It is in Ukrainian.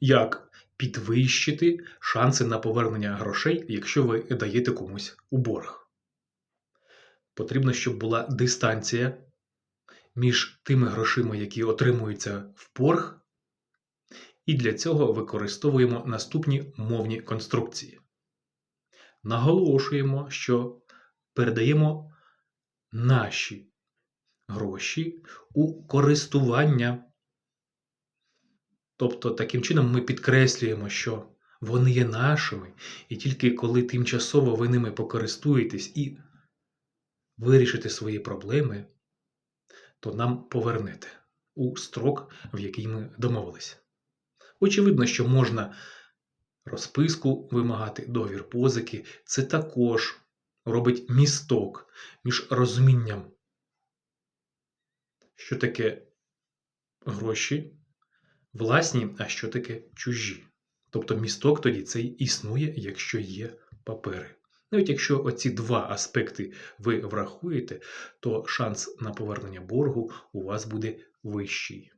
Як підвищити шанси на повернення грошей, якщо ви даєте комусь у борг? Потрібно, щоб була дистанція між тими грошима, які отримуються в борг, і для цього використовуємо наступні мовні конструкції. Наголошуємо, що передаємо наші гроші у користування. Тобто, таким чином ми підкреслюємо, що вони є нашими, і тільки коли тимчасово ви ними покористуєтесь і вирішите свої проблеми, то нам повернете у строк, в який ми домовилися. Очевидно, що можна розписку вимагати, договір позики. Це також робить місток між розумінням, що таке гроші власні, а що таке чужі. Тобто місток тоді цей існує, якщо є папери. Навіть якщо оці два аспекти ви врахуєте, то шанс на повернення боргу у вас буде вищий.